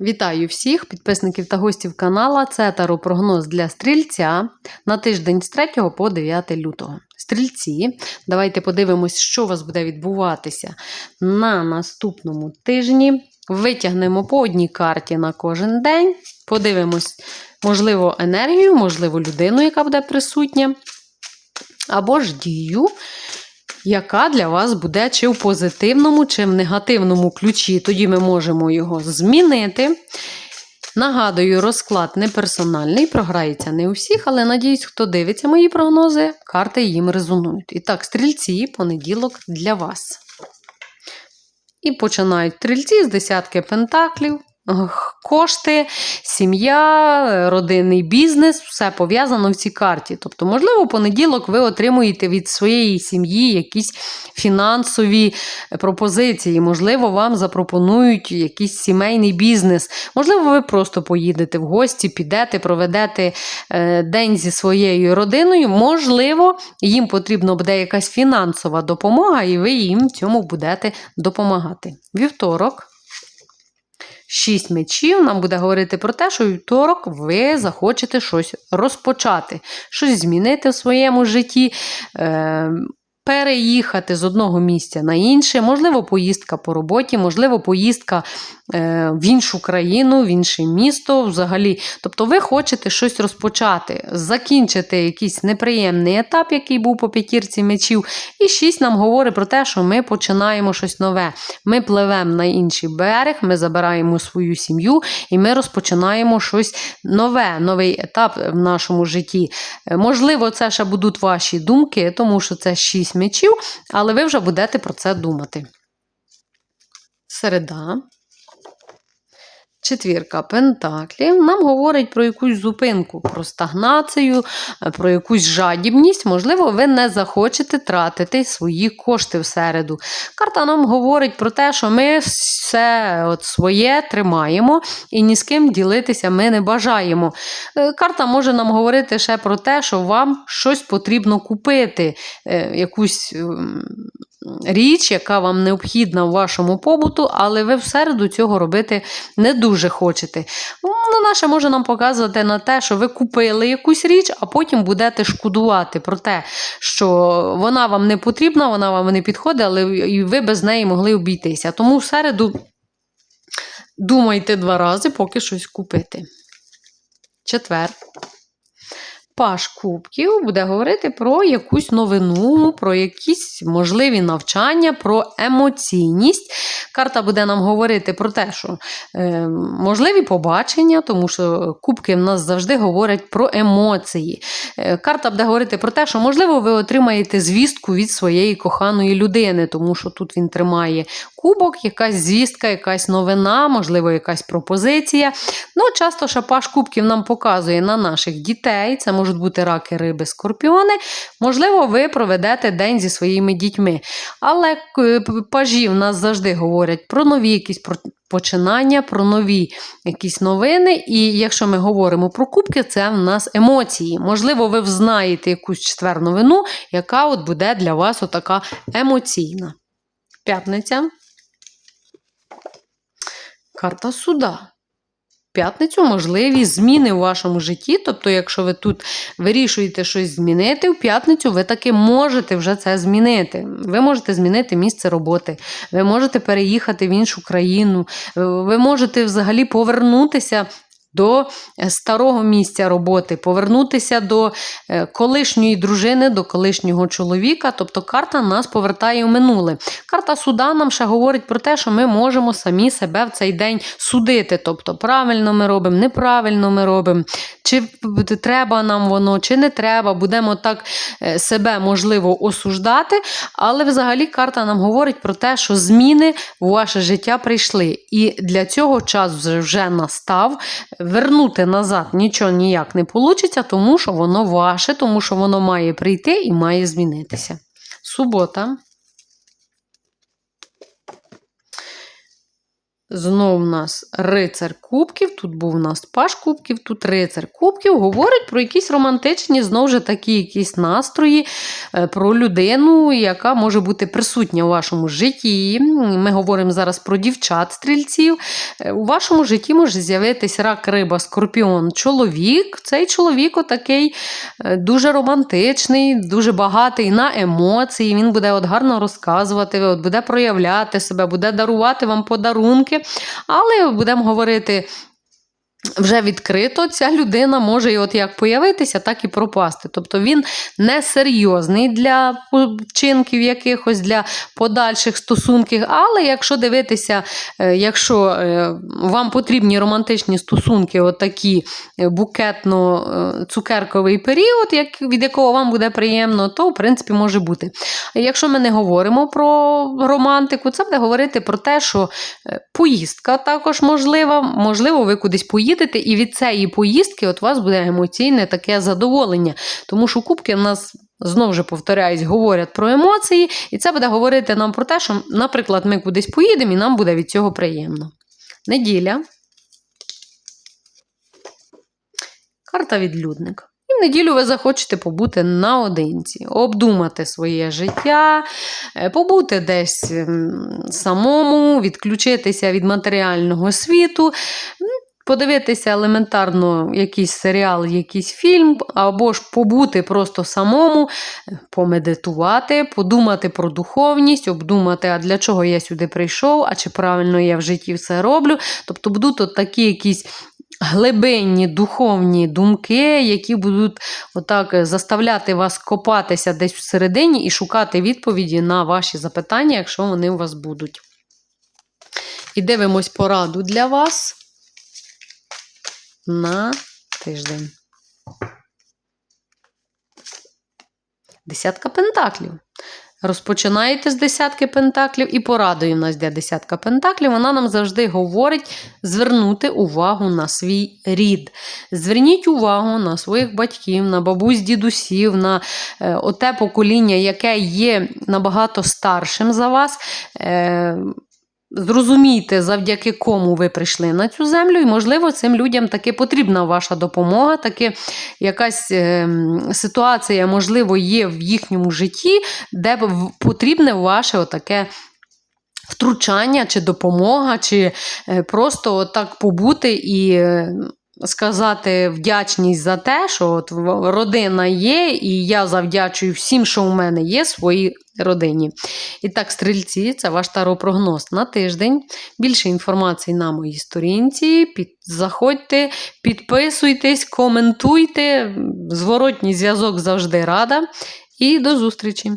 Вітаю всіх підписників та гостів канала. Це таро-прогноз для стрільця на тиждень з 3 по 9 лютого. Стрільці, давайте подивимось, що у вас буде відбуватися на наступному тижні. Витягнемо по одній карті на кожен день. Подивимось, можливо, енергію, можливо, людину, яка буде присутня, або ж дію, яка для вас буде чи в позитивному, чи в негативному ключі. Тоді ми можемо його змінити. Нагадую, розклад не персональний, програється не у всіх, але надіюсь, хто дивиться мої прогнози, карти їм резонують. І так, стрільці, понеділок для вас. І починають стрільці з десятки пентаклів. Кошти, сім'я, родинний бізнес, все пов'язано в цій карті. Тобто, можливо, в понеділок ви отримуєте від своєї сім'ї якісь фінансові пропозиції, можливо, вам запропонують якийсь сімейний бізнес. Можливо, ви просто поїдете в гості, підете, проведете е, день зі своєю родиною. Можливо, їм потрібна буде якась фінансова допомога, і ви їм цьому будете допомагати. Вівторок. Шість мечів нам буде говорити про те, що вівторок ви захочете щось розпочати, щось змінити в своєму житті, е, переїхати з одного місця на інше, можливо, поїздка по роботі, можливо, поїздка е, в іншу країну, в інше місто взагалі. Тобто ви хочете щось розпочати, закінчити якийсь неприємний етап, який був по п'ятірці мечів. І шість нам говорить про те, що ми починаємо щось нове. Ми пливемо на інший берег, ми забираємо свою сім'ю і ми розпочинаємо щось нове, новий етап в нашому житті. Е, Можливо, це ще будуть ваші думки, тому що це шість мечів, але ви вже будете про це думати. Середа. Четвірка пентаклів нам говорить про якусь зупинку, про стагнацію, е, про якусь жадібність. Можливо, ви не захочете тратити свої кошти в середу. Карта нам говорить про те, що ми все от своє тримаємо і ні з ким ділитися ми не бажаємо. Е, Карта може нам говорити ще про те, що вам щось потрібно купити, е, якусь ем, річ, яка вам необхідна в вашому побуту, але ви в середу цього робити не дуже хочете. Ну, наше може нам показувати на те, що ви купили якусь річ, а потім будете шкодувати про те, що вона вам не потрібна, вона вам не підходить, але і ви без неї могли обійтися. Тому в середу думайте два рази, поки щось купити. Четвер. Паш Кубків буде говорити про якусь новину, про якісь можливі навчання, про емоційність. Карта буде нам говорити про те, що е, можливі побачення, тому що кубки в нас завжди говорять про емоції. Е, карта буде говорити про те, що, можливо, ви отримаєте звістку від своєї коханої людини, тому що тут він тримає кубок, якась звістка, якась новина, можливо, якась пропозиція. Ну, часто шапаш кубків нам показує на наших дітей. Це можуть бути раки, риби, скорпіони. Можливо, ви проведете день зі своїми дітьми. Але е, пажі в нас завжди говорять про нові якісь починання, про нові якісь новини. І якщо ми говоримо про кубки, це в нас емоції. Можливо, ви взнаєте якусь четвер новину, яка от буде для вас отака емоційна. П'ятниця. Карта суда. П'ятницю можливі зміни у вашому житті. Тобто, якщо ви тут вирішуєте щось змінити, в п'ятницю ви таки можете вже це змінити. Ви можете змінити місце роботи, ви можете переїхати в іншу країну, ви можете взагалі повернутися. До е, старого місця роботи, повернутися до е, колишньої дружини, до колишнього чоловіка. Тобто карта нас повертає в минуле. Карта суда нам ще говорить про те, що ми можемо самі себе в цей день судити. Тобто, правильно ми робимо, неправильно ми робимо, чи треба нам воно, чи не треба. Будемо так е, себе можливо осуждати. Але взагалі карта нам говорить про те, що зміни в ваше життя прийшли. І для цього час вже настав. Вернути назад нічого ніяк не вийде, тому що воно ваше, тому що воно має прийти і має змінитися. Субота. Знов у нас рицар кубків, тут був у нас паш кубків, тут рицар кубків. Говорить про якісь романтичні, знову ж такі якісь настрої, е, про людину, яка може бути присутня у вашому житті. Ми говоримо зараз про дівчат-стрільців. Е, У вашому житті може з'явитись рак, риба, скорпіон, чоловік. Цей чоловік отакий е, дуже романтичний, дуже багатий на емоції. Він буде от гарно розказувати, от буде проявляти себе, буде дарувати вам подарунки. Але будемо говорити. Вже відкрито ця людина може і от як появитися, так і пропасти. Тобто він не серйозний для вчинків якихось, для подальших стосунків. Але якщо дивитися, е, якщо е, вам потрібні романтичні стосунки, отакі е, букетно-цукерковий період, від якого вам буде приємно, то в принципі може бути. Якщо ми не говоримо про романтику, це буде говорити про те, що поїздка також можлива, можливо, ви кудись поїдете, і від цієї поїздки от у вас буде емоційне таке задоволення. Тому що кубки в нас. Знову ж повторяюсь, говорять про емоції, і це буде говорити нам про те, що, наприклад, ми кудись поїдемо і нам буде від цього приємно. Неділя. Карта відлюдник. І в неділю ви захочете побути наодинці, обдумати своє життя, е, побути десь самому, відключитися від матеріального світу, подивитися елементарно якийсь серіал, якийсь фільм, або ж побути просто самому, помедитувати, подумати про духовність, обдумати, а для чого я сюди прийшов, а чи правильно я в житті все роблю. Тобто будуть от такі якісь глибинні духовні думки, які будуть отак заставляти вас копатися десь всередині і шукати відповіді на ваші запитання, якщо вони у вас будуть. І дивимось пораду для вас на тиждень. Десятка пентаклів. Розпочинаєте з десятки пентаклів, і порадою в нас йде десятка пентаклів. Вона нам завжди говорить звернути увагу на свій рід. Zверніть увагу на своїх батьків, на бабусь, дідусів, на е, оте покоління, яке є набагато старшим за вас. Е, Зрозумійте, завдяки кому ви прийшли на цю землю, і, можливо, цим людям таки потрібна ваша допомога, таки якась е, ситуація, можливо, є в їхньому житті, де потрібне ваше отаке. Втручання чи допомога, чи е, просто так побути і е, сказати вдячність за те, що от родина є, і я завдячую всім, що у мене є, своїй родині. І так, стрільці, це ваш таропрогноз на тиждень. Більше інформації на моїй сторінці. Під... Заходьте, підписуйтесь, коментуйте. Зворотній зв'язок завжди рада. І до зустрічі!